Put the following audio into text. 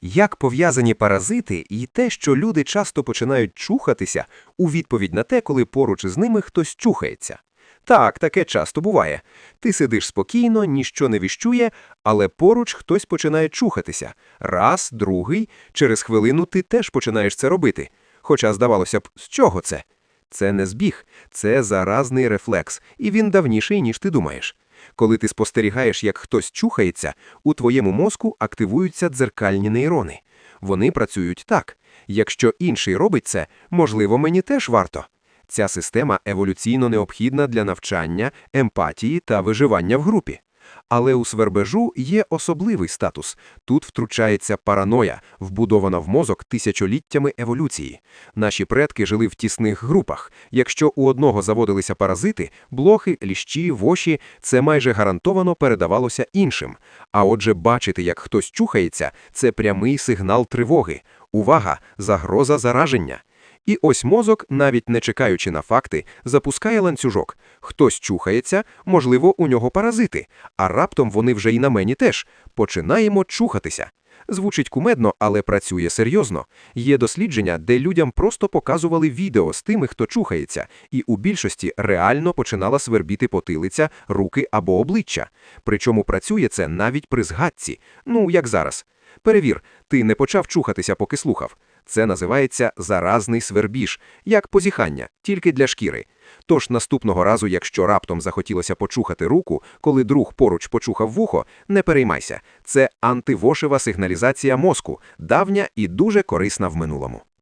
Як пов'язані паразити і те, що люди часто починають чухатися у відповідь на те, коли поруч із ними хтось чухається. Так, таке часто буває. Ти сидиш спокійно, ніщо не віщує, але поруч хтось починає чухатися. Раз, другий, через хвилину ти теж починаєш це робити. Хоча, здавалося б, з чого це? Це не збіг, це заразний рефлекс, і він давніший, ніж ти думаєш. Коли ти спостерігаєш, як хтось чухається, у твоєму мозку активуються дзеркальні нейрони. Вони працюють так. Якщо інший робить це, можливо, мені теж варто. Ця система еволюційно необхідна для навчання, емпатії та виживання в групі. Але у свербежу є особливий статус. Тут втручається параноя, вбудована в мозок тисячоліттями еволюції. Наші предки жили в тісних групах. Якщо у одного заводилися паразити, блохи, ліщі, воші, це майже гарантовано передавалося іншим. А отже, бачити, як хтось чухається, це прямий сигнал тривоги. Увага! Загроза зараження. І ось мозок, навіть не чекаючи на факти, запускає ланцюжок. Хтось чухається, можливо, у нього паразити, а раптом вони вже й на мені теж. Починаємо чухатися. Звучить кумедно, але працює серйозно. Є дослідження, де людям просто показували відео з тими, хто чухається, і у більшості реально починала свербіти потилиця, руки або обличчя. Причому працює це навіть при згадці. Ну, як зараз. Перевір, ти не почав чухатися, поки слухав. Це називається заразний свербіж, як позіхання, тільки для шкіри. Тож наступного разу, якщо раптом захотілося почухати руку, коли друг поруч почухав вухо, не переймайся. Це антивошева сигналізація мозку, давня і дуже корисна в минулому.